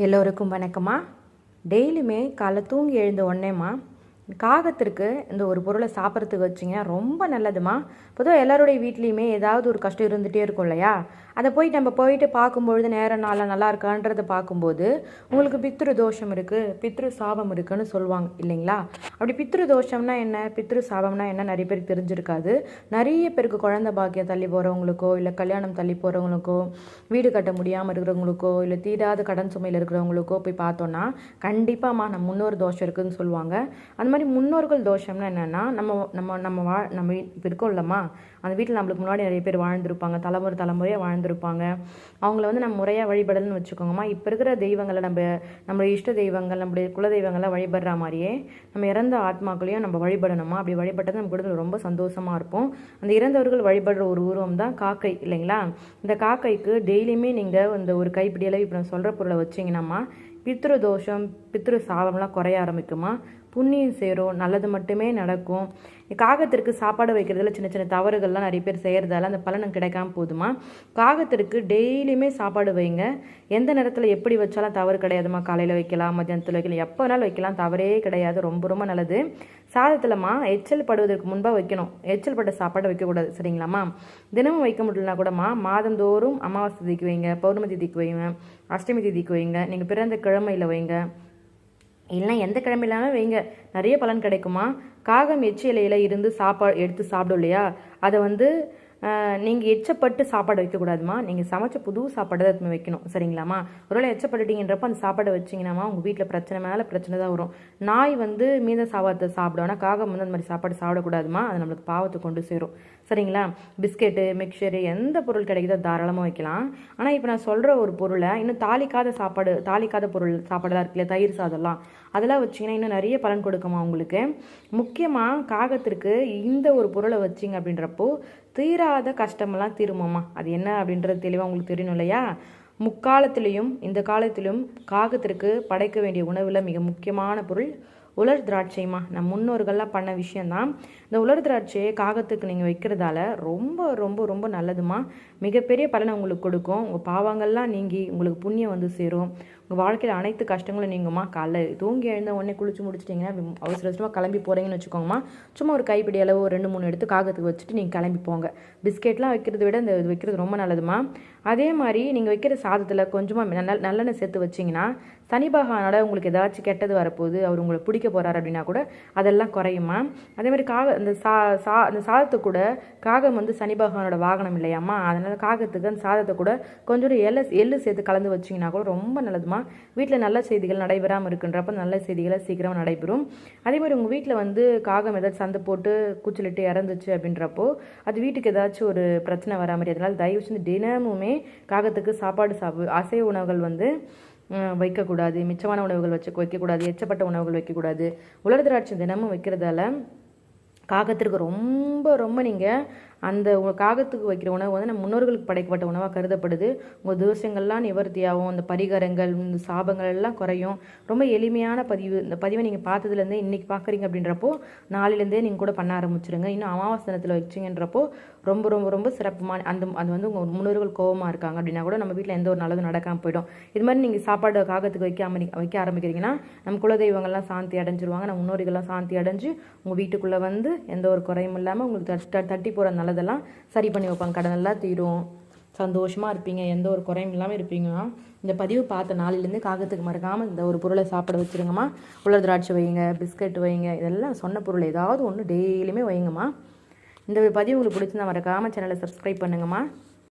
எல்லோருக்கும் வணக்கம்மா. டெய்லியுமே காலை தூங்கி எழுந்த உடனேம்மா காகத்திற்கு இந்த ஒரு பொருளை சாப்பிட்றதுக்கு வச்சிங்கன்னா ரொம்ப நல்லதுமா. பொதுவாக எல்லாருடைய வீட்லேயுமே ஏதாவது ஒரு கஷ்டம் இருந்துகிட்டே இருக்கும் இல்லையா? அதை போய் நம்ம போயிட்டு பார்க்கும்பொழுது நேரம் நாளாக நல்லா இருக்கான்றதை பார்க்கும்போது உங்களுக்கு பித்ரு தோஷம் இருக்குது பித்ரு சாபம் இருக்குன்னு சொல்லுவாங்க இல்லைங்களா? அப்படி பித்ரு தோஷம்னா என்ன? பித்ரு சாபம்னா என்ன? நிறைய பேருக்கு தெரிஞ்சிருக்காது. நிறைய பேருக்கு குழந்தை பாக்கியம் தள்ளி போகிறவங்களுக்கோ இல்லை கல்யாணம் தள்ளி போகிறவங்களுக்கோ வீடு கட்ட முடியாமல் இருக்கிறவங்களுக்கோ இல்லை தீராத கடன் சுமையில் இருக்கிறவங்களுக்கோ போய் பார்த்தோன்னா கண்டிப்பாம்மா நம்ம முன்னோர் தோஷம் இருக்குதுன்னு சொல்லுவாங்க. அந்த மாதிரி முன்னோர்கள் தோஷம்னா என்னென்னா நம்ம நம்ம நம்ம வா நம்ம இப்போ இருக்கோம் இல்லைம்மா அந்த வீட்டில் நம்மளுக்கு முன்னாடி நிறைய பேர் வாழ்ந்திருப்பாங்க தலைமுறை தலைமுறையாக வாழ்ந்திருப்பாங்க. அவங்கள வந்து நம்ம முறையாக வழிபடணும்னு வச்சுக்கோங்கம்மா. இப்போ இருக்கிற தெய்வங்களை நம்ம நம்மளுடைய இஷ்ட தெய்வங்கள் நம்மளுடைய குல தெய்வங்களை வழிபடுற மாதிரியே நம்ம இறந்த ஆத்மாக்களையும் நம்ம வழிபடணுமா அப்படி வழிபட்டது நம்ம கூட ரொம்ப சந்தோஷமாக இருப்போம். அந்த இறந்தவர்கள் வழிபடுற ஒரு உருவம் தான் காக்கை இல்லைங்களா? இந்த காக்கைக்கு டெய்லியுமே நீங்கள் இந்த ஒரு கைப்பிடி அளவு இப்போ நான் சொல்கிற பொருளை வச்சிங்கன்னாம்மா பித்ருதோஷம் பித்ரு சாபம்லாம் குறைய ஆரம்பிக்குமா? புண்ணியம் சேரும் நல்லது மட்டுமே நடக்கும். காகத்திற்கு சாப்பாடு வைக்கிறதுல சின்ன சின்ன தவறுகள்லாம் நிறைய பேர் செய்கிறதால அந்த பலனும் கிடைக்காம போதுமா? காகத்திற்கு டெய்லியுமே சாப்பாடு வைங்க. எந்த நேரத்தில் எப்படி வச்சாலும் தவறு கிடையாதுமா? காலையில் வைக்கலாம் மத்தியானத்தில் வைக்கலாம். எப்போ வேணாலும் வைக்கலாம். தவறே கிடையாது. ரொம்ப ரொம்ப நல்லது. சாதத்தில்மா எச்சல் படுவதற்கு முன்பாக வைக்கணும். எச்சல் பட்ட சாப்பாடை வைக்கக்கூடாது. சரிங்களாம்மா? தினமும் வைக்க முடியலனா கூடமா மாதந்தோறும் அமாவாசை திதிக்கு வைங்க பௌர்ணமி திதிக்கு வைங்க அஷ்டமி திதிக்கு வைங்க. நீங்கள் பிறந்த கிழமையில் வைங்க. இல்லைனா எந்த கிழமையிலாலும் வைங்க. நிறைய பலன் கிடைக்குமா? காகம் எச்சி இலையில் இருந்து சாப்பாடு எடுத்து சாப்பிடும் இல்லையா? அதை வந்து நீங்கள் எச்சப்பட்டு சாப்பாடு வைக்கக்கூடாதுமா. நீங்கள் சமைச்ச புது சாப்பாடு தான் வைக்கணும். சரிங்களாம்மா? ஒருவேளை எச்சப்பட்டுட்டீங்கன்றப்ப அந்த சாப்பாடை வச்சிங்கன்னாமா உங்கள் வீட்டில் பிரச்சனை மேலே பிரச்சனை தான் வரும். நாய் வந்து மீத சாப்பாடு சாப்பிடும். ஆனால் காகம் வந்து அந்த மாதிரி சாப்பாடு சாப்பிடக்கூடாதுமா? அது நம்மளுக்கு பாவத்தை கொண்டு சேரும். சரிங்களா? பிஸ்கெட்டு மிக்சரு எந்த பொருள் கிடைக்குதோ தாராளமாக வைக்கலாம். ஆனால் இப்போ நான் சொல்கிற ஒரு பொருளை இன்னும் தாளிக்காத சாப்பாடு தாளிக்காத பொருள் சாப்பாடுலாம் இருக்குல்ல தயிர் சாதம்லாம். அதெல்லாம் வச்சிங்கன்னா இன்னும் நிறைய பலன் கொடுக்குமா உங்களுக்கு? முக்கியமாக காகத்திற்கு இந்த ஒரு பொருளை வச்சிங்க அப்படின்றப்போ தீராத கஷ்டமெல்லாம் தீருமாம்மா. அது என்ன அப்படின்றது தெளிவாக உங்களுக்கு தெரியணும் இல்லையா? முக்காலத்திலையும் இந்த காலத்திலும் காகத்திற்கு படைக்க வேண்டிய உணவில் மிக முக்கியமான பொருள் உலர் திராட்சைமா நம் முன்னோர்கள்லாம் பண்ண விஷயந்தான் இந்த உலர் திராட்சையை காகத்துக்கு நீங்கள் வைக்கிறதால ரொம்ப ரொம்ப ரொம்ப நல்லதுமா மிகப்பெரிய பலனை உங்களுக்கு கொடுக்கும். உங்கள் பாவங்கள்லாம் நீங்கி உங்களுக்கு புண்ணியம் வந்து சேரும். உங்கள் வாழ்க்கையில் அனைத்து கஷ்டங்களும் நீங்கம்மா. காலைல தூங்கி எழுந்த உடனே குளிச்சு முடிச்சிட்டிங்கன்னா அவசர அவசரமாக கிளம்பி போகிறீங்கன்னு வச்சுக்கோங்கம்மா. சும்மா ஒரு கைப்பிடி அளவு ஒரு ரெண்டு மூணு எடுத்து காகத்துக்கு வச்சுட்டு நீங்கள் கிளம்பி போங்க. பிஸ்கெட்லாம் வைக்கிறத விட இந்த இது வைக்கிறது ரொம்ப நல்லதுமா அதே மாதிரி நீங்கள் வைக்கிற சாதத்தில் கொஞ்சமாக நல்ல நல்லெண்ணெய் சேர்த்து வச்சிங்கன்னா சனி பகவானோட உங்களுக்கு ஏதாச்சும் கெட்டது வரப்போகுது அவர் உங்களை பிடிக்க போகிறார் அப்படின்னா கூட அதெல்லாம் குறையுமா அதே மாதிரி காக அந்த சா சா அந்த சாதத்தை கூட காகம் வந்து சனி பகவானோட வாகனம் இல்லையாம்மா. அதனால் காகத்துக்கு அந்த சாதத்தை கூட கொஞ்சம் எள்ளு எள்ளு சேர்த்து கலந்து வச்சிங்கன்னா கூட ரொம்ப நல்லதுமா. வீட்டில் நல்ல செய்திகள் நடைபெறாமல் இருக்குன்றப்ப நல்ல செய்திகளை சீக்கிரம் நடைபெறும். அதே மாதிரி உங்கள் வீட்டில் வந்து காகம் ஏதாச்சும் சந்தை போட்டு கூச்சலிட்டு இறந்துச்சு அப்படின்றப்போ அது வீட்டுக்கு ஏதாச்சும் ஒரு பிரச்சனை வரா மாதிரி அதனால் தயவு செஞ்சு தினமுமே காகத்துக்கு சாப்பாடு சாப்பிடு அசைவ உணவுகள் வந்து வைக்கக்கூடாது. மிச்சமான உணவுகள் வச்சு வைக்கக்கூடாது. எச்சப்பட்ட உணவுகள் வைக்கக்கூடாது. உலர் திராட்சை தினமும் வைக்கிறதால காகத்திற்கு ரொம்ப ரொம்ப நீங்கள் அந்த காகத்துக்கு வைக்கிற உணவு வந்து நம்ம முன்னோர்களுக்கு படைக்கப்பட்ட உணவாக கருதப்படுது. உங்கள் தோஷங்கள்லாம் நிவர்த்தியாகும். அந்த பரிகாரங்கள் இந்த சாபங்கள் எல்லாம் குறையும். ரொம்ப எளிமையான பதிவு. இந்த பதிவை நீங்கள் பார்த்ததுலேருந்தே இன்றைக்கி பார்க்குறீங்க அப்படின்றப்போ நாளிலேருந்தே நீங்கள் கூட பண்ண ஆரம்பிச்சிருங்க. இன்னும் அமாவாசை தினத்தில் வச்சிங்கன்றப்போ ரொம்ப ரொம்ப ரொம்ப சிறப்புமான அந்த அது வந்து உங்கள் முன்னோர்கள் கோபமாக இருக்காங்க அப்படின்னா கூட நம்ம வீட்டில் எந்த ஒரு நல்லதும் நடக்காமல் போயிடும். இது மாதிரி நீங்கள் சாப்பாடு காகத்துக்கு வைக்க வைக்க ஆரம்பிக்கிறீங்கன்னா நம்ம குலதெய்வங்கள்லாம் சாந்தி அடைஞ்சிருவாங்க. நம்ம முன்னோர்கள்லாம் சாந்தி அடைஞ்சு உங்கள் வீட்டுக்குள்ளே வந்து எந்த ஒரு குறையும் இல்லாமல் உங்களுக்கு தட்டி போகிற நல்லதெல்லாம் சரி பண்ணி வைப்பாங்க. கடனெல்லாம் தீரும். சந்தோஷமாக இருப்பீங்க. எந்த ஒரு குறையும் இல்லாமல் இருப்பீங்கன்னா இந்த பதிவு பார்த்த நாளிலேருந்து காகத்துக்கு மறக்காமல் இந்த ஒரு பொருளை சாப்பிட வச்சுருங்கம்மா. உலர் திராட்சை வைங்க பிஸ்கட் வைங்க இதெல்லாம் சொன்ன பொருள் ஏதாவது ஒன்று டெய்லியுமே வைங்கம்மா இந்த பதிவு உங்களுக்கு பிடிச்சிருந்தா மறக்காமல் சேனலை சப்ஸ்கிரைப் பண்ணுங்கம்மா.